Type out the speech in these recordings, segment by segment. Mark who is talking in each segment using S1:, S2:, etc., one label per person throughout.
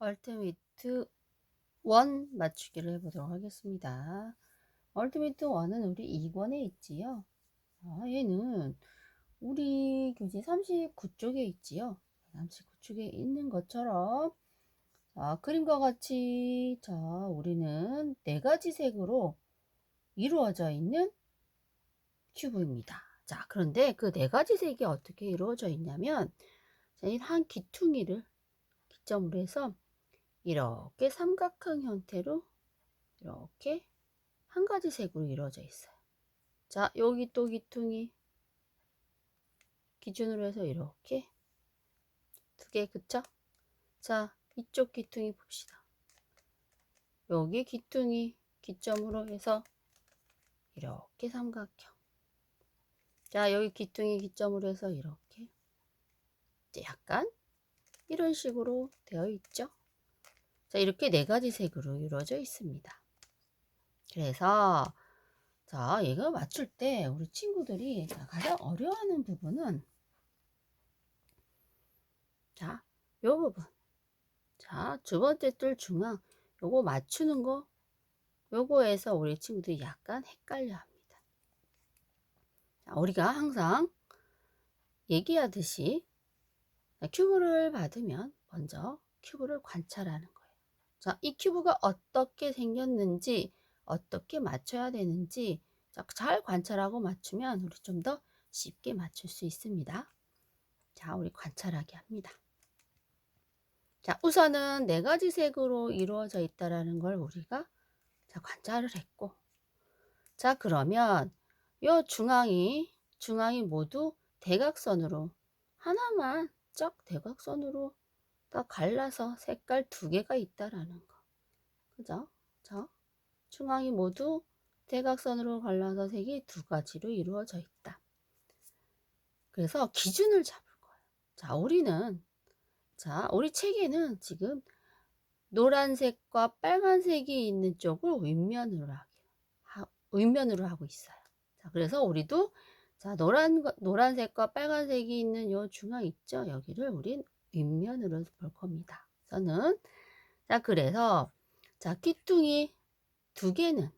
S1: 얼티미트 1 맞추기를 해보도록 하겠습니다. 얼티미트 1은 우리 2권에 있지요. 아, 얘는 우리 교재 39쪽에 있지요. 39쪽에 있는 것처럼 자, 그림과 같이 자, 우리는 네 가지 색으로 이루어져 있는 큐브입니다. 자, 그런데 그 네 가지 색이 어떻게 이루어져 있냐면 자, 이한 기퉁이를 기점으로 해서 이렇게 삼각형 형태로 이렇게 한 가지 색으로 이루어져 있어요. 자, 여기 또 기퉁이 기준으로 해서 이렇게 두 개, 그쵸? 자, 이쪽 기퉁이 봅시다. 여기 기퉁이 기점으로 해서 이렇게 삼각형. 자, 여기 기퉁이 기점으로 해서 이렇게 이제 약간 이런 식으로 되어 있죠. 자, 이렇게 네 가지 색으로 이루어져 있습니다. 그래서 자, 이거 맞출 때 우리 친구들이 자, 가장 어려워하는 부분은 자, 요 부분. 자, 두 번째 줄 중앙 요거 맞추는 거 요거에서 우리 친구들이 약간 헷갈려 합니다. 자, 우리가 항상 얘기하듯이 큐브를 받으면 먼저 큐브를 관찰하는 거예요. 자, 이 큐브가 어떻게 생겼는지, 어떻게 맞춰야 되는지 자, 잘 관찰하고 맞추면 우리 좀 더 쉽게 맞출 수 있습니다. 자, 우리 관찰하게 합니다. 자, 우선은 네 가지 색으로 이루어져 있다라는 걸 우리가 자, 관찰을 했고. 자, 그러면 요 중앙이 중앙이 모두 대각선으로 하나만 쩍 대각선으로 딱 갈라서 색깔 두 개가 있다라는 거. 그죠? 자, 중앙이 모두 대각선으로 갈라서 색이 두 가지로 이루어져 있다. 그래서 기준을 잡을 거예요. 자, 우리는 자, 우리 책에는 지금 노란색과 빨간색이 있는 쪽을 윗면으로 하기, 하, 윗면으로 하고 있어요. 자, 그래서 우리도 자, 노란, 거- 노란색과 빨간색이 있는 요 중앙 있죠? 여기를 우린 윗면으로 볼 겁니다. 저는 자, 그래서 자, 기퉁이 두 개는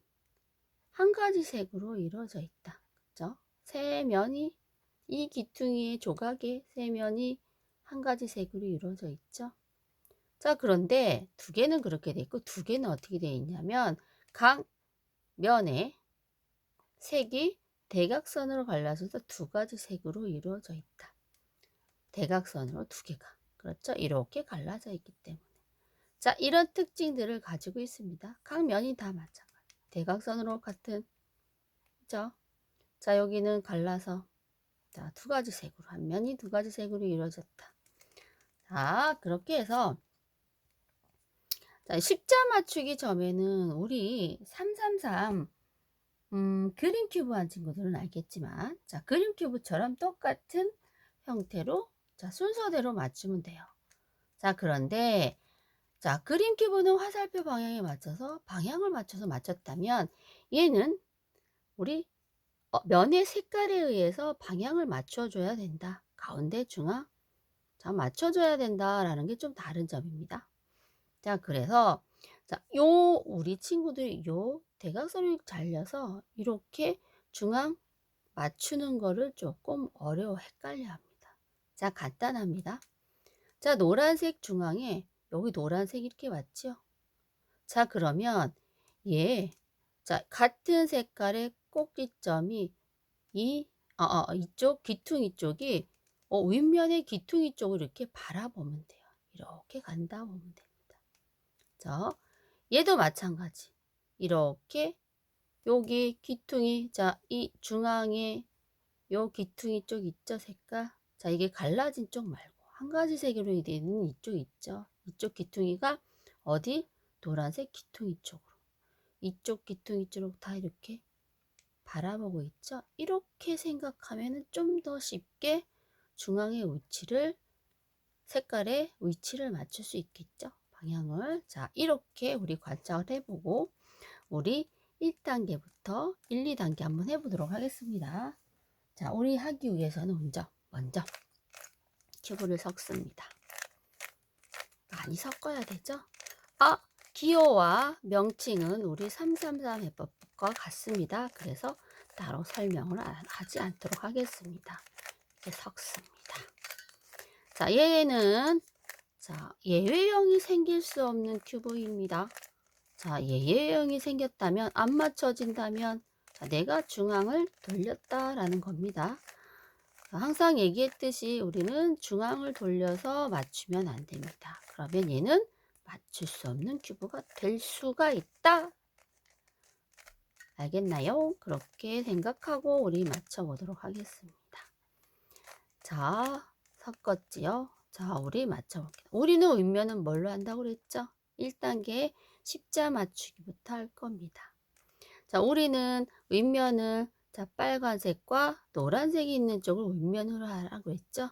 S1: 한 가지 색으로 이루어져 있다. 그죠? 세 면이 이 기퉁이의 조각의 세 면이 한 가지 색으로 이루어져 있죠. 자, 그런데 두 개는 그렇게 돼 있고 두 개는 어떻게 돼 있냐면 각 면에 색이 대각선으로 갈라져서 두 가지 색으로 이루어져 있다. 대각선으로 두 개가. 그렇죠? 이렇게 갈라져 있기 때문에. 자, 이런 특징들을 가지고 있습니다. 각 면이 다 마찬가지. 대각선으로 같은, 그죠? 자, 여기는 갈라서, 자, 두 가지 색으로, 한 면이 두 가지 색으로 이루어졌다. 자, 그렇게 해서, 자, 십자 맞추기 점에는 우리 333, 음, 그림 큐브 한 친구들은 알겠지만, 자, 그림 큐브처럼 똑같은 형태로, 자, 순서대로 맞추면 돼요. 자, 그런데, 자, 그림 큐브는 화살표 방향에 맞춰서, 방향을 맞춰서 맞췄다면, 얘는 우리 어, 면의 색깔에 의해서 방향을 맞춰줘야 된다. 가운데, 중앙. 자, 맞춰줘야 된다라는 게 좀 다른 점입니다. 자, 그래서, 자, 요, 우리 친구들이 요 대각선을 잘려서 이렇게 중앙 맞추는 거를 조금 어려워 헷갈려 합니다. 자, 간단합니다. 자, 노란색 중앙에 여기 노란색 이렇게 맞죠? 자, 그러면 얘, 자, 같은 색깔의 꼭지점이 이, 어, 어, 이쪽 귀퉁이 쪽이 어, 윗면의 귀퉁이 쪽을 이렇게 바라보면 돼요. 이렇게 간다 보면 됩니다. 자, 얘도 마찬가지. 이렇게 여기 귀퉁이 자 이 중앙에 요 귀퉁이 쪽 있죠 색깔 자 이게 갈라진 쪽 말고 한 가지 색으로 되는 이쪽 있죠? 이쪽 귀퉁이가 어디? 노란색 귀퉁이 쪽으로. 이쪽 귀퉁이 쪽으로 다 이렇게 바라보고 있죠? 이렇게 생각하면 좀 더 쉽게 중앙의 위치를 색깔의 위치를 맞출 수 있겠죠? 방향을. 자 이렇게 우리 관찰을 해보고 우리 1단계부터 1, 2단계 한번 해보도록 하겠습니다. 자, 우리 하기 위해서는 먼저, 먼저 큐브를 섞습니다. 많이 섞어야 되죠. 아, 기호와 명칭은 우리 333 해법과 같습니다. 그래서 따로 설명을 안- 하지 않도록 하겠습니다. 이렇게 섞습니다. 자, 얘는 자, 예외형이 생길 수 없는 큐브입니다. 자, 예외형이 생겼다면 안 맞춰진다면 자, 내가 중앙을 돌렸다라는 겁니다. 자, 항상 얘기했듯이 우리는 중앙을 돌려서 맞추면 안 됩니다. 그러면 얘는 맞출 수 없는 큐브가 될 수가 있다. 알겠나요? 그렇게 생각하고 우리 맞춰보도록 하겠습니다. 자, 섞었지요? 자, 우리 맞춰볼게요. 우리는 윗면은 뭘로 한다고 그랬죠? 1단계 십자 맞추기부터 할 겁니다. 자, 우리는 윗면을 자, 빨간색과 노란색이 있는 쪽을 윗면으로 하라고 했죠?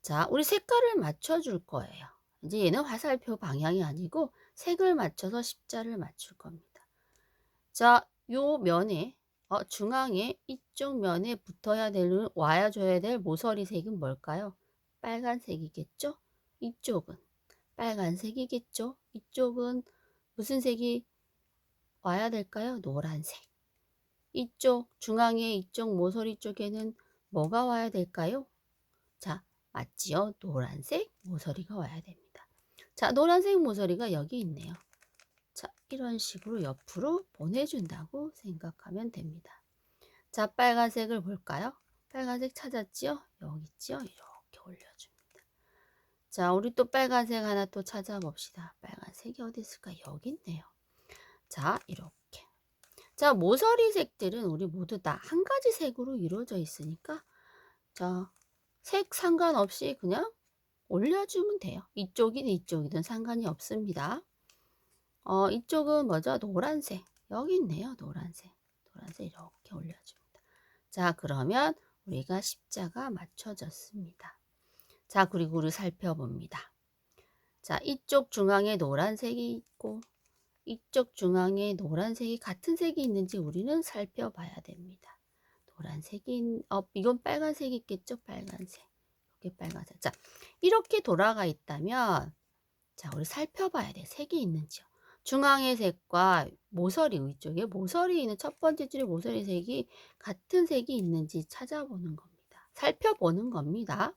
S1: 자, 우리 색깔을 맞춰 줄 거예요. 이제 얘는 화살표 방향이 아니고 색을 맞춰서 십자를 맞출 겁니다. 자, 요 면에 어, 중앙에 이쪽 면에 붙어야 될 와야 줘야 될 모서리 색은 뭘까요? 빨간색이겠죠? 이쪽은 빨간색이겠죠? 이쪽은 무슨 색이 와야 될까요? 노란색. 이쪽 중앙에 이쪽 모서리 쪽에는 뭐가 와야 될까요? 자, 맞지요? 노란색 모서리가 와야 됩니다. 자, 노란색 모서리가 여기 있네요. 자, 이런 식으로 옆으로 보내준다고 생각하면 됩니다. 자, 빨간색을 볼까요? 빨간색 찾았지요? 여기 있지요? 이렇게 올려줍니다. 자, 우리 또 빨간색 하나 또 찾아봅시다. 빨간색이 어디 있을까? 여기 있네요. 자, 이렇게. 자, 모서리 색들은 우리 모두 다 한 가지 색으로 이루어져 있으니까 자, 색 상관없이 그냥 올려주면 돼요. 이쪽이든 이쪽이든 상관이 없습니다. 어, 이쪽은 뭐죠? 노란색. 여기 있네요. 노란색. 노란색 이렇게 올려줍니다. 자, 그러면 우리가 십자가 맞춰졌습니다. 자, 그리고 우리 살펴봅니다. 자, 이쪽 중앙에 노란색이 있고 이쪽 중앙에 노란색이 같은 색이 있는지 우리는 살펴봐야 됩니다. 노란색이 어 이건 빨간색이 있겠죠? 빨간색. 이게 빨간색. 자, 이렇게 돌아가 있다면 자, 우리 살펴봐야 돼. 색이 있는지요. 중앙의 색과 모서리 위쪽에 모서리 있는 첫 번째 줄의 모서리 색이 같은 색이 있는지 찾아보는 겁니다. 살펴보는 겁니다.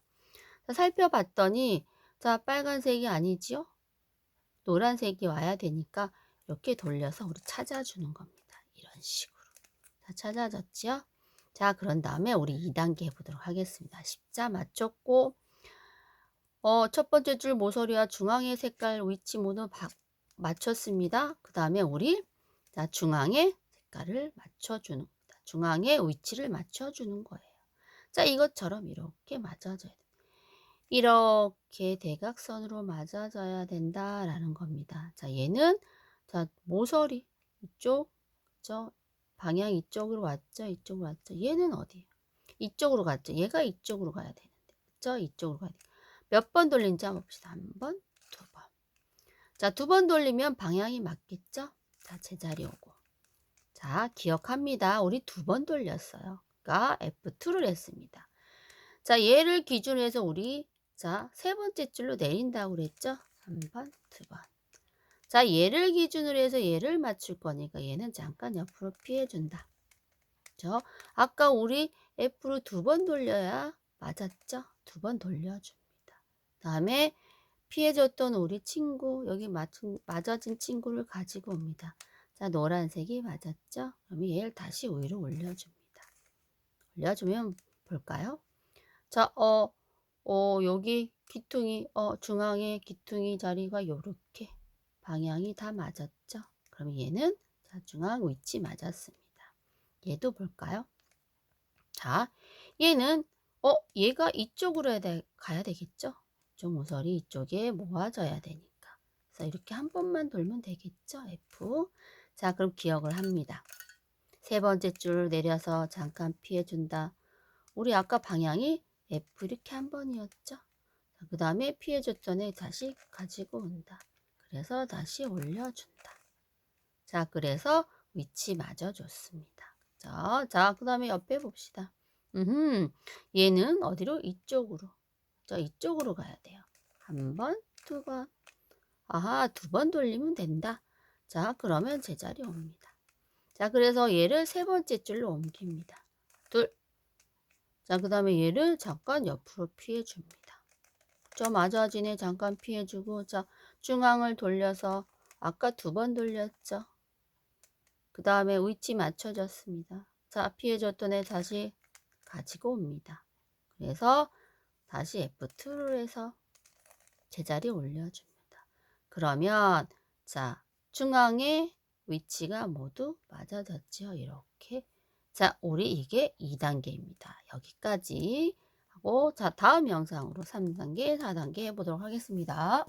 S1: 자, 살펴봤더니 자, 빨간색이 아니지요? 노란색이 와야 되니까 이렇게 돌려서 우리 찾아주는 겁니다. 이런 식으로. 다 찾아졌지요? 자, 그런 다음에 우리 2단계 해보도록 하겠습니다. 십자 맞췄고, 어, 첫 번째 줄 모서리와 중앙의 색깔 위치 모두 바, 맞췄습니다. 그 다음에 우리 자, 중앙의 색깔을 맞춰주는 겁니다. 중앙의 위치를 맞춰주는 거예요. 자, 이것처럼 이렇게 맞아줘야 돼요. 이렇게 대각선으로 맞아져야 된다라는 겁니다. 자, 얘는 자, 모서리 이쪽, 저 방향 이쪽으로 왔죠? 이쪽으로 왔죠? 얘는 어디예요? 이쪽으로 갔죠? 얘가 이쪽으로 가야 되는데. 그죠? 이쪽으로 가야 돼. 몇번 돌린지 한번 봅시다. 한 번, 두 번. 자, 두 번 돌리면 방향이 맞겠죠? 자, 제자리 오고. 자, 기억합니다. 우리 두 번 돌렸어요. 그러니까 F2를 했습니다. 자, 얘를 기준으로 해서 우리 자, 세 번째 줄로 내린다고 그랬죠? 한 번, 두 번. 자, 얘를 기준으로 해서 얘를 맞출 거니까 얘는 잠깐 옆으로 피해준다. 저 아까 우리 F로 두 번 돌려야 맞았죠? 두 번 돌려줍니다. 다음에 피해줬던 우리 친구, 여기 맞춘, 맞아진 친구를 가지고 옵니다. 자, 노란색이 맞았죠? 그러면 얘를 다시 위로 올려줍니다. 올려주면 볼까요? 자, 어, 어, 여기 기퉁이, 어, 중앙에 기퉁이 자리가 요렇게 방향이 다 맞았죠? 그럼 얘는 자, 중앙 위치 맞았습니다. 얘도 볼까요? 자, 얘는 어, 얘가 이쪽으로 해야 돼, 가야 되겠죠? 이쪽 모서리 이쪽에 모아져야 되니까. 그래서 이렇게 한 번만 돌면 되겠죠? F. 자, 그럼 기억을 합니다. 세 번째 줄 내려서 잠깐 피해준다. 우리 아까 방향이 F 이렇게 한 번이었죠? 그 다음에 피해줬던 애 다시 가지고 온다. 그래서 다시 올려준다. 자, 그래서 위치 맞아줬습니다. 자, 자, 그 다음에 옆에 봅시다. 음, 얘는 어디로? 이쪽으로. 자, 이쪽으로 가야 돼요. 한 번, 두 번. 아하, 두 번 돌리면 된다. 자, 그러면 제자리 옵니다. 자, 그래서 얘를 세 번째 줄로 옮깁니다. 둘. 자, 그 다음에 얘를 잠깐 옆으로 피해줍니다. 좀 맞아지네. 잠깐 피해주고. 자, 중앙을 돌려서 아까 두 번 돌렸죠. 그 다음에 위치 맞춰줬습니다. 자, 피해줬던 애 다시 가지고 옵니다. 그래서 다시 F2를 해서 제자리 올려줍니다. 그러면 자 중앙에 위치가 모두 맞아졌죠. 이렇게 자 우리 이게 2단계입니다. 여기까지 하고 자 다음 영상으로 3단계, 4단계 해보도록 하겠습니다.